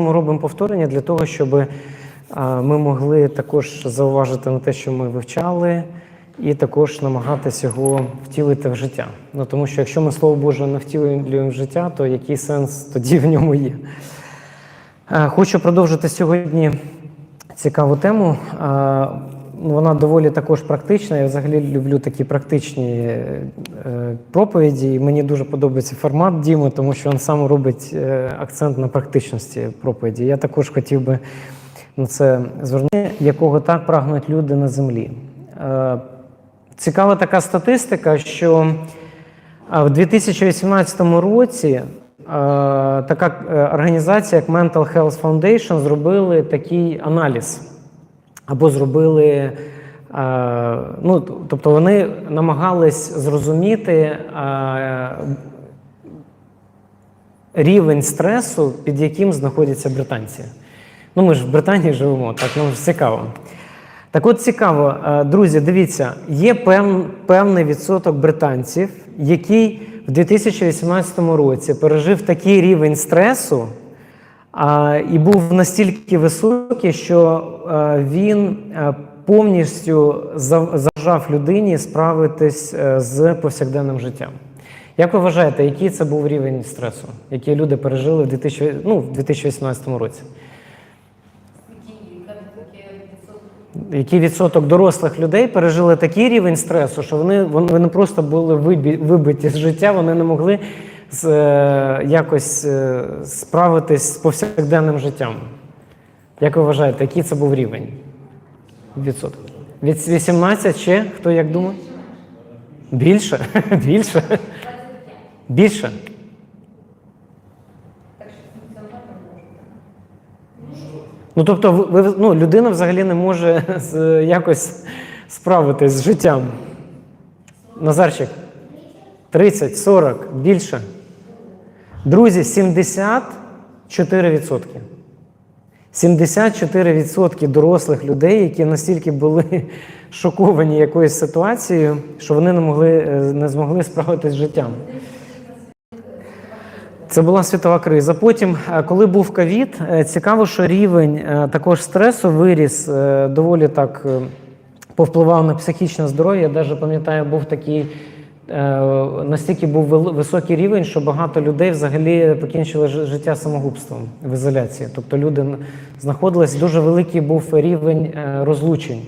ми робимо повторення для того, щоб ми могли також зауважити на те, що ми вивчали, і також намагатися його втілити в життя. Ну тому що якщо ми слово Боже не втілюємо в життя, то який сенс тоді в ньому є? Е, Хочу продовжити сьогодні цікаву тему. Е, Вона доволі також практична. Я взагалі люблю такі практичні е, проповіді. І мені дуже подобається формат Діми, тому що він сам робить е, акцент на практичності проповіді. Я також хотів би на це звернути, якого так прагнуть люди на землі. Е, Цікава така статистика, що в 2018 році е, така е, організація, як Mental Health Foundation, зробили такий аналіз. Або зробили, е, ну, тобто вони намагались зрозуміти е, рівень стресу, під яким знаходяться британці. Ну, ми ж в Британії живемо, так нам ж цікаво. Так от цікаво, е, друзі, дивіться, є пев, певний відсоток британців, який в 2018 році пережив такий рівень стресу а, і був настільки високий, що е, він е, повністю за- заважав людині справитись е, з повсякденним життям. Як ви вважаєте, який це був рівень стресу, який люди пережили в 2000, ну, в 2018 році? Який відсоток дорослих людей пережили такий рівень стресу, що вони, вони, просто були вибиті з життя, вони не могли з, е, якось е, справитись з повсякденним життям. Як ви вважаєте, який це був рівень? Відсоток. Від 18 ще? Хто як думає? Більше? Більше? Більше? Ну, тобто, ви- ну, людина взагалі не може з, якось справитись з життям. Назарчик, 30, 40, більше. Друзі, 74%. 74% дорослих людей, які настільки були шоковані якоюсь ситуацією, що вони не, могли, е, не змогли справитись з життям. Це була світова криза. Потім, е, коли був ковід, е, цікаво, що рівень також стресу виріс доволі так повпливав на психічне здоров'я. Я навіть пам'ятаю, був такий настільки був високий рівень, що багато людей взагалі покінчили життя самогубством в ізоляції. Тобто люди знаходились дуже великий був рівень е, розлучень.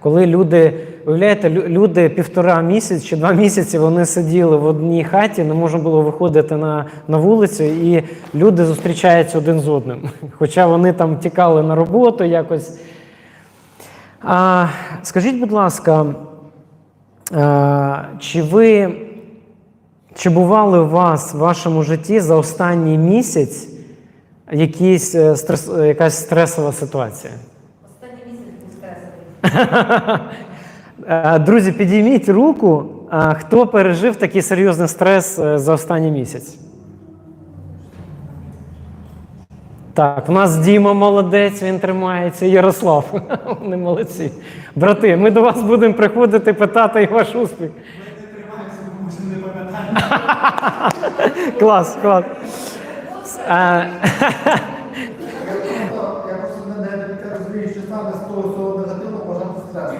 Коли люди, уявляєте, люди півтора місяці чи два місяці вони сиділи в одній хаті, не можна було виходити на, на вулицю, і люди зустрічаються один з одним. Хоча вони там тікали на роботу якось. А, скажіть, будь ласка, чи ви чи бували у вас в вашому житті за останній місяць якісь, е, стрес, е, якась стресова ситуація? Останній місяць був стресовий. Е, Друзі, підійміть руку, е, хто пережив такий серйозний стрес е, за останній місяць. Так, в нас Діма молодець, він тримається, Ярослав. Вони молодці. Брати, ми до вас будемо приходити питати ваш успіх. Ми не тримаємося, не Клас, клас. Е, Я просто не розумію, що саме з того всього негативного вважати стресом.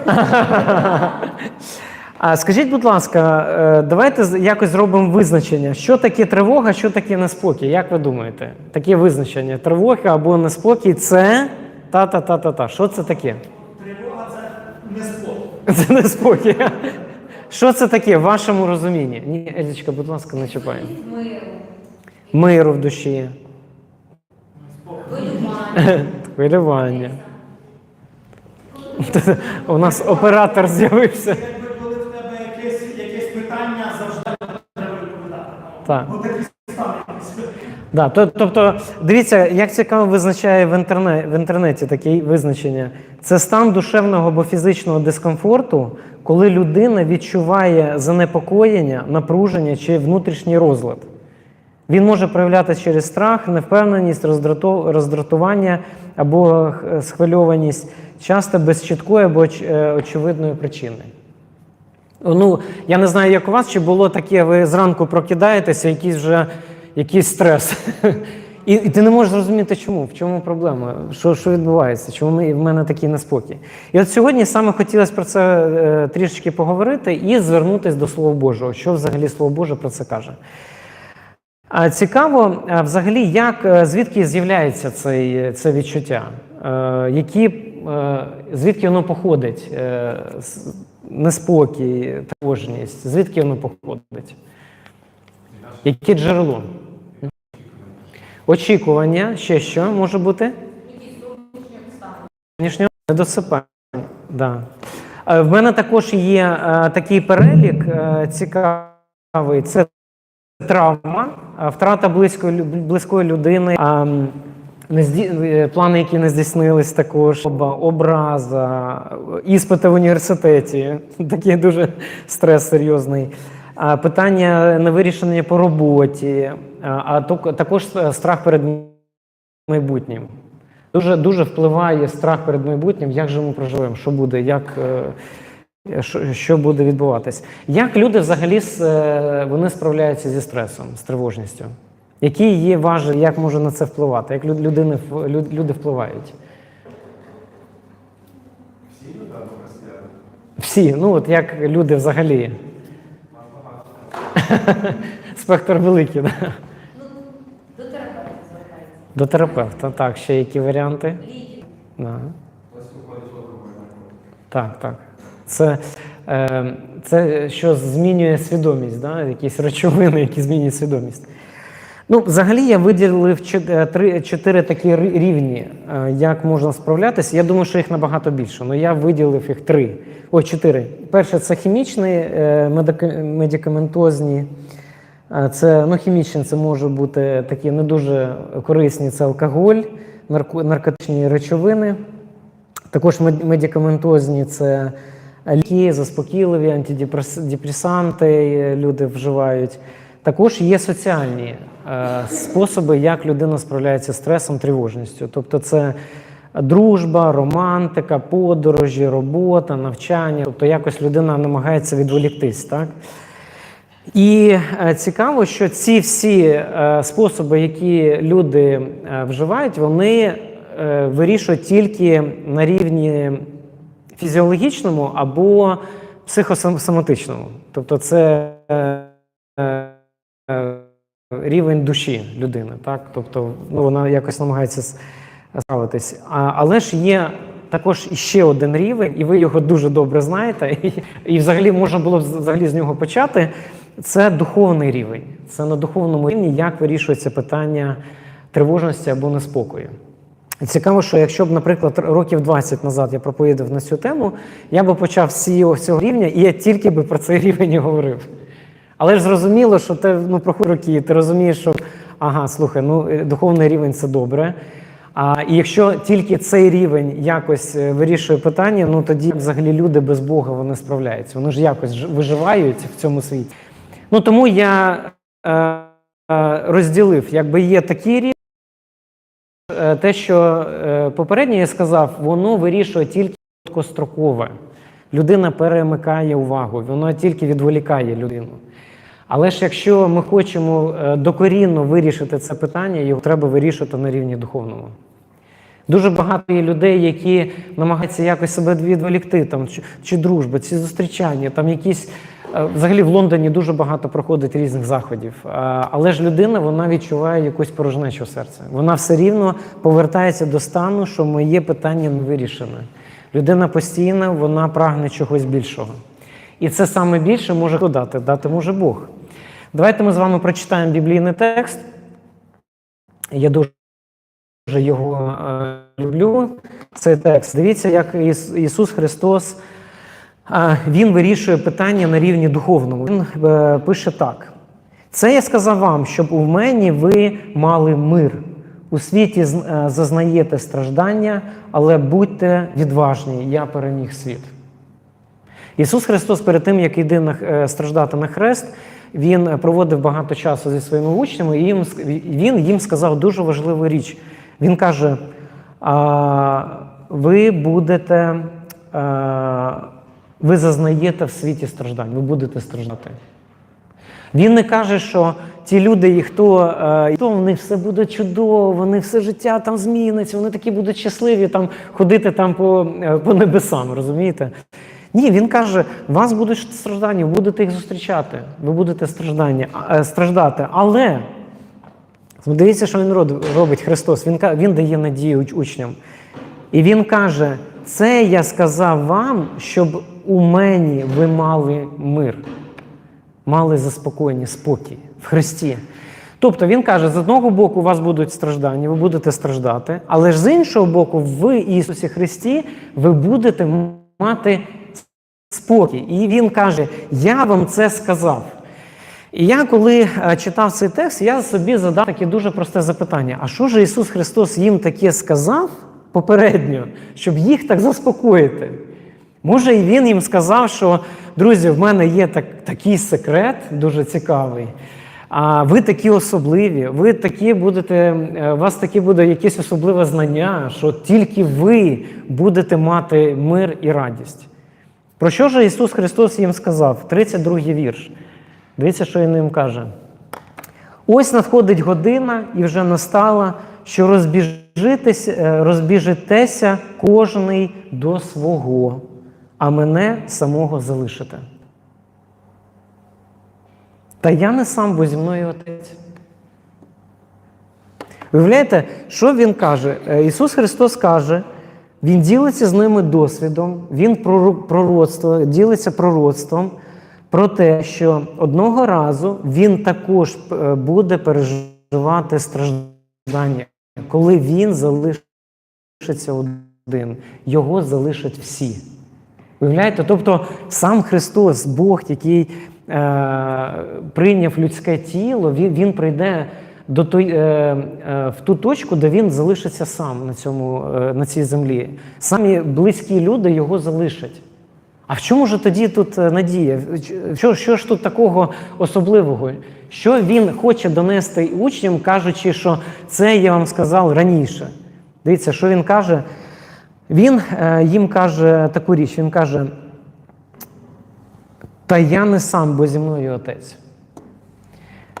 А скажіть, будь ласка, е, давайте якось зробимо визначення, що таке тривога, що таке неспокій. Як ви думаєте? Таке визначення тривоги або неспокій це та-та-та-та-та. Що це таке? Тривога це не спорт. Це неспокій. Що це таке в вашому розумінні? Ні, Елічка, будь ласка, не чіпай. Миру, Миру в душі, хвилювання. хвилювання. У нас оператор з'явився. Якби коли в тебе якесь, якесь питання, завжди треба відповідати. Так. Да, то- тобто, дивіться, як цікаво визначає в, інтерне, в інтернеті таке визначення. Це стан душевного або фізичного дискомфорту, коли людина відчуває занепокоєння, напруження чи внутрішній розлад. Він може проявлятися через страх, невпевненість, роздрату- роздратування або схвильованість, часто без чіткої або е, очевидної причини. Ну, я не знаю, як у вас, чи було таке, ви зранку прокидаєтеся, якийсь вже якийсь стрес. І, і ти не можеш зрозуміти, чому, в чому проблема, що, що відбувається, чому ми, в мене такий неспокій. І от сьогодні саме хотілося про це е, трішечки поговорити і звернутися до Слова Божого, що взагалі Слово Боже про це каже. А цікаво, взагалі, як е, звідки з'являється цей, це відчуття, Е, які, е, звідки воно походить, Е, неспокій, тривожність, звідки воно походить? Яке джерело? Очікування, ще що може бути? Зовнішнього недосипання. Да. Е, В мене також є е, такий перелік е, цікавий. Це травма, втрата близької, близької людини, а, м, не зді... е, плани, які не здійснились, також образа, е, іспити в університеті. Такий дуже стрес серйозний. Питання невирішення по роботі, а, також е, страх перед майбутнім. Дуже, дуже впливає страх перед майбутнім, як же ми проживемо, що буде, як, е, що, буде відбуватись. Як люди взагалі е, вони справляються зі стресом, з тривожністю? Які є важелі, як може на це впливати? Як люд- людини, в- люд- люди впливають? Всі, ну от як люди взагалі. Спектр великий, да? До терапевта звертається. До терапевта. Так, ще які варіанти? Лікар. Да. Так, так. Це, е, це що змінює свідомість, да? якісь речовини, які змінюють свідомість. Ну, взагалі я виділив е, чотири такі рівні, е, як можна справлятися. Я думаю, що їх набагато більше, але я виділив їх три. О, чотири. Перше це хімічні, е, медикаментозні. Це ну, хімічні, це може бути такі не дуже корисні. Це алкоголь, наркотичні речовини. Також медикаментозні це ліки, заспокійливі, антидепресанти люди вживають. Також є соціальні е, способи, як людина справляється з стресом, тривожністю. Тобто це дружба, романтика, подорожі, робота, навчання. Тобто якось людина намагається відволіктись. Так? І е, цікаво, що ці всі е, способи, які люди е, вживають, вони вирішують тільки на рівні фізіологічному або психосоматичному. Тобто це рівень душі людини. Так? Тобто ну, вона якось намагається справитись. Але ж є також іще один рівень, і ви його дуже добре знаєте, і, і взагалі можна було взагалі з нього почати. Це духовний рівень. Це на духовному рівні, як вирішується питання тривожності або неспокою. Цікаво, що якщо б, наприклад, років 20 назад я проповідав на цю тему, я би почав з цього рівня, і я тільки би про цей рівень і говорив. Але ж зрозуміло, що ти ну, проходять роки, ти розумієш, що ага, слухай, ну е, духовний рівень це добре. А і якщо тільки цей рівень якось е, вирішує питання, ну тоді взагалі люди без Бога вони справляються. Вони ж якось виживають в цьому світі. Ну тому я е, е, розділив, якби є такі рівні. Е, Те, що попередньо я сказав, воно вирішує тільки короткострокове. Людина перемикає увагу, воно тільки відволікає людину. Але ж якщо ми хочемо е, докорінно вирішити це питання, його треба вирішувати на рівні духовному. Дуже багато є людей, які намагаються якось себе відволікти, там, чи, чи дружба, чи зустрічання, там якісь. е, Взагалі в Лондоні дуже багато проходить різних заходів. Але ж людина вона відчуває якусь порожнечу в серці. Вона все рівно повертається до стану, що моє питання не вирішене. Людина постійно вона прагне чогось більшого. І це саме більше може хто дати, дати може Бог. Давайте ми з вами прочитаємо біблійний текст. Я дуже його е, люблю. Цей текст. Дивіться, як Іс- Ісус Христос е, Він вирішує питання на рівні духовному. Він е, пише так: це я сказав вам, щоб у мені ви мали мир. У світі зазнаєте страждання, але будьте відважні, я переміг світ. Ісус Христос перед тим, як йде страждати на хрест, Він е, проводив багато часу зі своїми учнями, і їм, він їм сказав дуже важливу річ. Він каже: а, ви будете, а, ви зазнаєте в світі страждань, ви будете страждати. Він не каже, що ті люди, хто, е, і хто в них все буде чудово, вони все життя там зміниться, вони такі будуть щасливі там ходити там по, е, по небесам, розумієте? Ні, він каже, у вас будуть страждання, ви будете їх зустрічати, ви будете страждання, е, страждати. Але дивіться, що він робить Христос. Він, він дає надію учням. І він каже: це я сказав вам, щоб у мені ви мали мир, мали заспокоєння, спокій в Христі. Тобто він каже: з одного боку, у вас будуть страждання, ви будете страждати, але ж з іншого боку, в Ісусі Христі ви будете мати спокій. І він каже: Я вам це сказав. І я, коли е, читав цей текст, я собі задав таке дуже просте запитання: а що ж Ісус Христос їм таке сказав попередньо, щоб їх так заспокоїти? Може, і Він їм сказав, що друзі, в мене є так, такий секрет, дуже цікавий. А ви такі особливі, ви такі будете, е, у вас такі буде якесь особливе знання, що тільки ви будете мати мир і радість. Про що ж Ісус Христос їм сказав? 32 вірш. Дивіться, що він їм каже. Ось надходить година, і вже настала, що розбіжитеся, е, кожний до свого, а мене самого залишите. Та я не сам, бо зі мною Отець. Виявляєте, що він каже? Е, Ісус Христос каже, Він ділиться з ними досвідом, Він пророцтво, ділиться пророцтвом про те, що одного разу Він також е, буде переживати страждання, коли Він залишиться один, його залишать всі. Виявляєте? Тобто сам Христос, Бог, який е, прийняв людське тіло, він, він прийде до той, е, е, в ту точку, де він залишиться сам на, цьому, е, на цій землі. Самі близькі люди його залишать. А в чому ж тоді тут надія? Що, що ж тут такого особливого? Що він хоче донести учням, кажучи, що це я вам сказав раніше? Дивіться, що він каже. Він їм каже таку річ: він каже: Та я не сам, бо зі мною отець.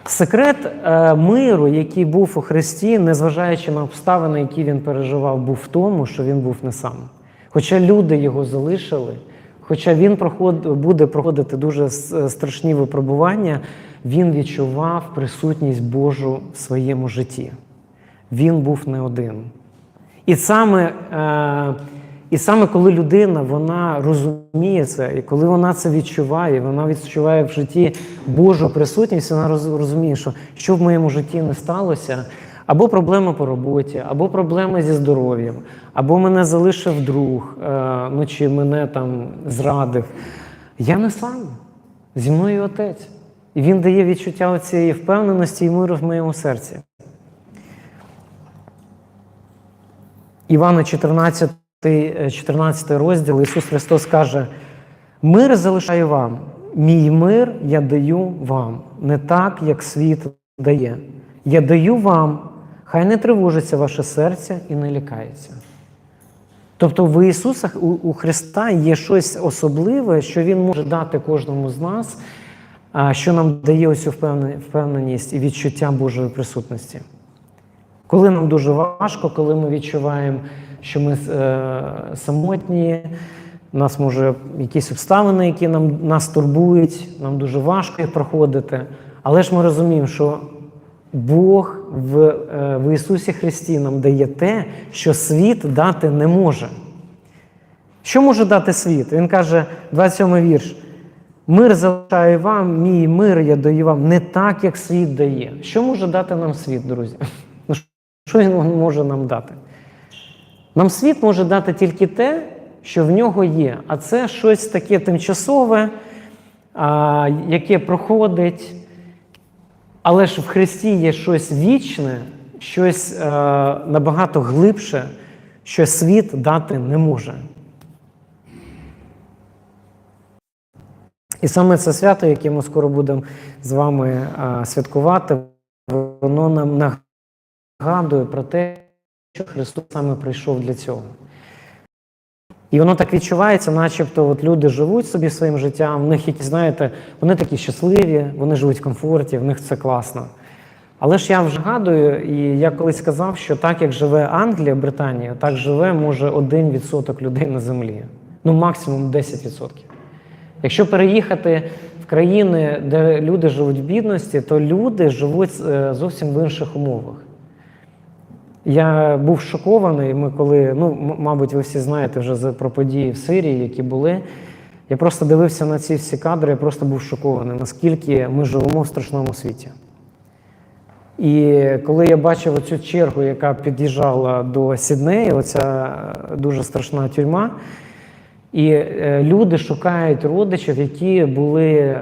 Секрет е, миру, який був у Христі, незважаючи на обставини, які він переживав, був в тому, що він був не сам. Хоча люди його залишили, хоча він проход, буде проходити дуже страшні випробування, він відчував присутність Божу в своєму житті. Він був не один. І саме, е, і саме коли людина вона розуміє це, і коли вона це відчуває, вона відчуває в житті Божу присутність, вона розуміє, що що в моєму житті не сталося, або проблема по роботі, або проблема зі здоров'ям, або мене залишив друг, е, ну чи мене там зрадив. Я не сам, зі мною отець. І він дає відчуття цієї впевненості і миру в моєму серці. Івана 14, е, 14 розділ Ісус Христос каже: Мир залишаю вам, мій мир я даю вам, не так, як світ дає. Я даю вам, хай не тривожиться ваше серце і не лякається. Тобто в Ісуса, у, у Христа є щось особливе, що Він може дати кожному з нас, що нам дає ось впевненість і відчуття Божої присутності. Коли нам дуже важко, коли ми відчуваємо, що ми е, самотні, нас може якісь обставини, які нам, нас турбують, нам дуже важко їх проходити. Але ж ми розуміємо, що Бог в, е, в Ісусі Христі нам дає те, що світ дати не може. Що може дати світ? Він каже, 27 вірш. Мир залишаю вам, мій мир я даю вам не так, як світ дає. Що може дати нам світ, друзі? Ну, що він може нам дати? Нам світ може дати тільки те, що в нього є, а це щось таке тимчасове, яке проходить. Але ж в Христі є щось вічне, щось е, набагато глибше, що світ дати не може. І саме це свято, яке ми скоро будемо з вами е, святкувати, воно нам нагадує про те, що Христос саме прийшов для цього. І воно так відчувається, начебто от люди живуть собі своїм життям, в них якісь, знаєте, вони такі щасливі, вони живуть в комфорті, в них це класно. Але ж я вже гадую, і я колись сказав, що так як живе Англія, Британія, так живе може 1% людей на землі. Ну, максимум 10%. Якщо переїхати в країни, де люди живуть в бідності, то люди живуть е, зовсім в інших умовах. Я був шокований. Ми коли, ну, мабуть, ви всі знаєте вже про події в Сирії, які були. Я просто дивився на ці всі кадри, я просто був шокований, наскільки ми живемо в страшному світі. І коли я бачив оцю чергу, яка під'їжджала до Сіднею, оця е, дуже страшна тюрма, і е, люди шукають родичів, які були, е,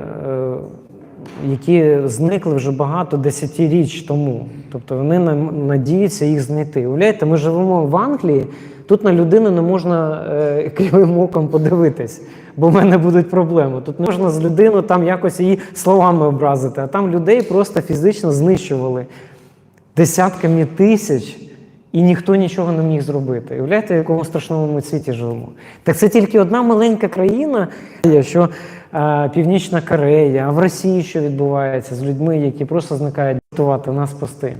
які зникли вже багато десятиріч тому. Тобто вони надіються їх знайти. Уявляєте, ми живемо в Англії, тут на людину не можна е, кривим оком подивитись, бо в мене будуть проблеми. Тут не можна з людиною там якось її словами образити, а там людей просто фізично знищували десятками тисяч, і ніхто нічого не міг зробити. Уявляєте, в якому страшному ми світі живемо? Так це тільки одна маленька країна, що Північна Корея, а в Росії що відбувається з людьми, які просто зникають рятувати нас спасти.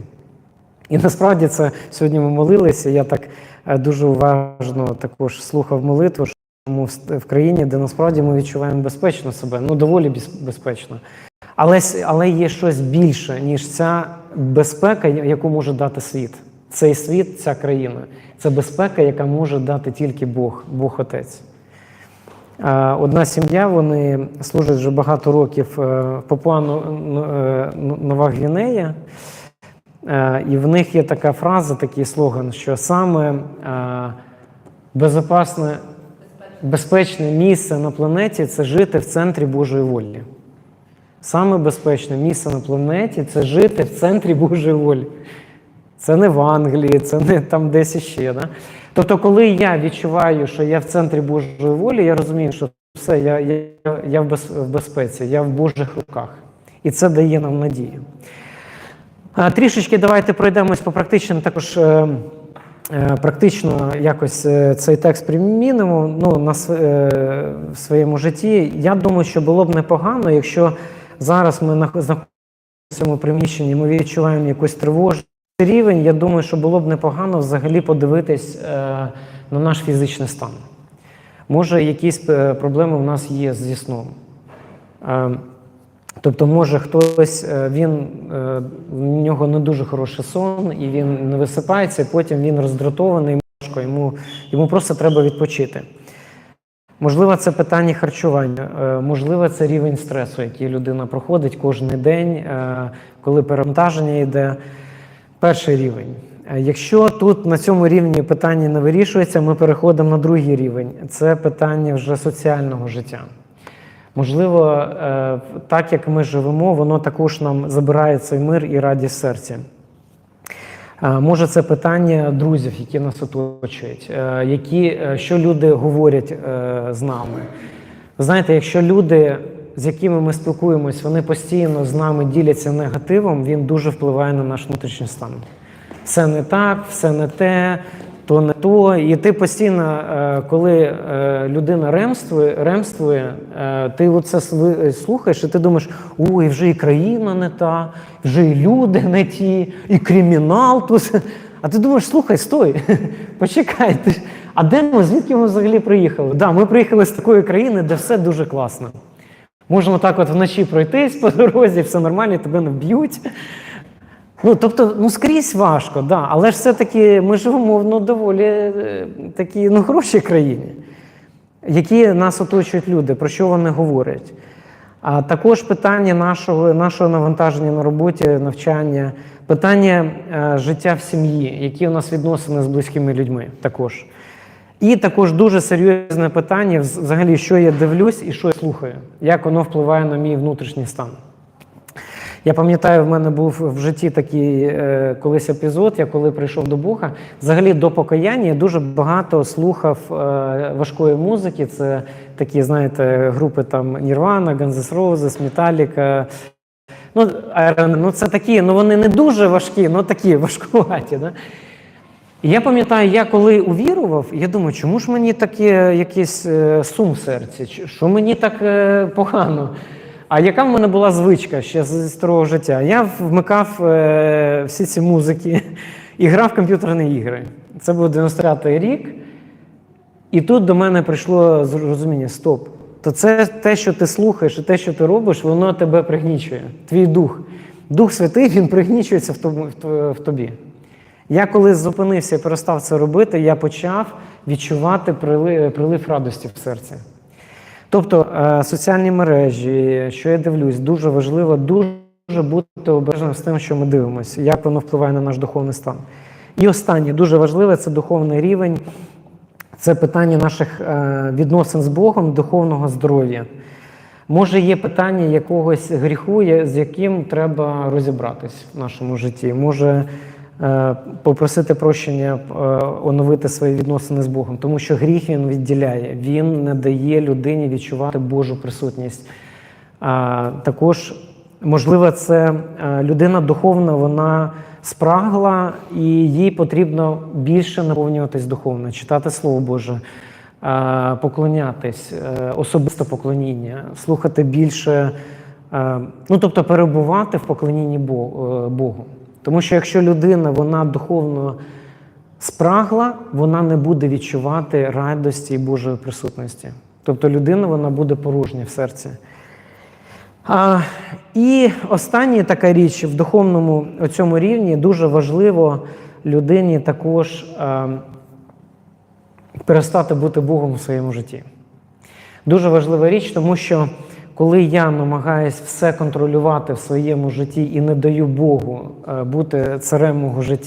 І насправді це сьогодні ми молилися. Я так е, дуже уважно також слухав молитву, що ми в країні, де насправді ми відчуваємо безпечно себе, ну доволі безпечно. Але, але є щось більше, ніж ця безпека, яку може дати світ. Цей світ, ця країна. Це безпека, яка може дати тільки Бог, Бог Отець. Е, Одна сім'я, вони служать вже багато років е, в Папуа Нова Гвінея. Е, І в них є така фраза, такий слоган, що саме е, безпечне, безпечне місце на планеті це жити в центрі Божої волі. Саме безпечне місце на планеті це жити в центрі Божої волі. Це не в Англії, це не там десь іще. Да? Тобто, коли я відчуваю, що я в центрі Божої волі, я розумію, що все, я, я, я в, без, в безпеці, я в Божих руках. І це дає нам надію. А, Трішечки давайте пройдемось по практичним також. е, е, Практично якось е, цей текст примінимо ну, на в своєму житті. Я думаю, що було б непогано, якщо зараз ми знаходимося в цьому приміщенні, ми відчуваємо якусь тривожний рівень. Я думаю, що було б непогано взагалі подивитись е, на наш фізичний стан. Може, якісь е, проблеми в нас є зі сном. Е, Тобто, може хтось він в нього не дуже хороший сон, і він не висипається, і потім він роздратований, йому, йому просто треба відпочити. Можливо, це питання харчування, можливо, це рівень стресу, який людина проходить кожен день, коли перевантаження йде. Перший рівень. Е, Якщо тут на цьому рівні питання не вирішується, ми переходимо на другий рівень. Це питання вже соціального життя. Можливо, е, так як ми живемо, воно також нам забирає цей мир і радість серця. Е, Може, це питання друзів, які нас оточують, які, що люди говорять з нами. Ви знаєте, якщо люди, з якими ми спілкуємось, вони постійно з нами діляться негативом, він дуже впливає на наш внутрішній стан. Все не так, все не те, то не то. І ти постійно, е, коли е, людина ремствує, ремствує е, ти оце слухаєш, і ти думаєш, ой, вже і країна не та, вже і люди не ті, і кримінал тут. А ти думаєш, слухай, стой, почекай. А де ми? Звідки ми взагалі приїхали? Да, ми приїхали з такої країни, де все дуже класно. Можна так от вночі пройтись по дорозі, все нормально, тебе не вб'ють. Ну, тобто, ну скрізь важко, да. але ж все-таки ми живемо в ну, доволі е, такій ну, хорошій країні, які нас оточують люди, про що вони говорять. А також питання нашого, нашого навантаження на роботі, навчання, питання е, життя в сім'ї, які у нас відносини з близькими людьми також. І також дуже серйозне питання, взагалі, що я дивлюсь і що я слухаю, як воно впливає на мій внутрішній стан. Я пам'ятаю, в мене був в житті такий е, колись епізод, я коли прийшов до Бога. Взагалі до покаяння я дуже багато слухав е, важкої музики. Це такі, знаєте, групи там Nirvana, Guns Roses, Metallica. Ну, ну це такі, ну вони не дуже важкі, ну такі важкуваті. Да? Я пам'ятаю, я коли увірував, я думаю, чому ж мені таке якийсь е, сум в серці, що мені так е, погано. А яка в мене була звичка ще з старого життя? Я вмикав е, всі ці музики і грав в комп'ютерні ігри. Це був 95-й рік. І тут до мене прийшло зрозуміння: стоп. То це те, що ти слухаєш, і те, що ти робиш, воно тебе пригнічує. Твій дух. Дух Святий він пригнічується в тобі. Я коли зупинився і перестав це робити, я почав відчувати прилив, радості в серці. Тобто е, соціальні мережі, що я дивлюсь, дуже важливо дуже бути обережним з тим, що ми дивимося, як воно впливає на наш духовний стан. І останнє дуже важливе це духовний рівень, це питання наших е, відносин з Богом, духовного здоров'я. Може, є питання якогось гріху, з яким треба розібратись в нашому житті. Може попросити прощення, е, оновити свої відносини з Богом, тому що гріх він відділяє, він не дає людині відчувати Божу присутність. Також, можливо, це е, людина духовна, вона спрагла, і їй потрібно більше наповнюватись духовно, читати Слово Боже, е, поклонятись, е, особисте поклоніння, слухати більше, е, ну тобто перебувати в поклонінні Бо- е, Богу. Тому що якщо людина вона духовно спрагла, вона не буде відчувати радості і Божої присутності. Тобто людина вона буде порожня в серці. А, і остання така річ в духовному цьому рівні дуже важливо людині також а, перестати бути Богом у своєму житті. Дуже важлива річ, тому що коли я намагаюсь все контролювати в своєму житті і не даю Богу е, бути царем мого життя,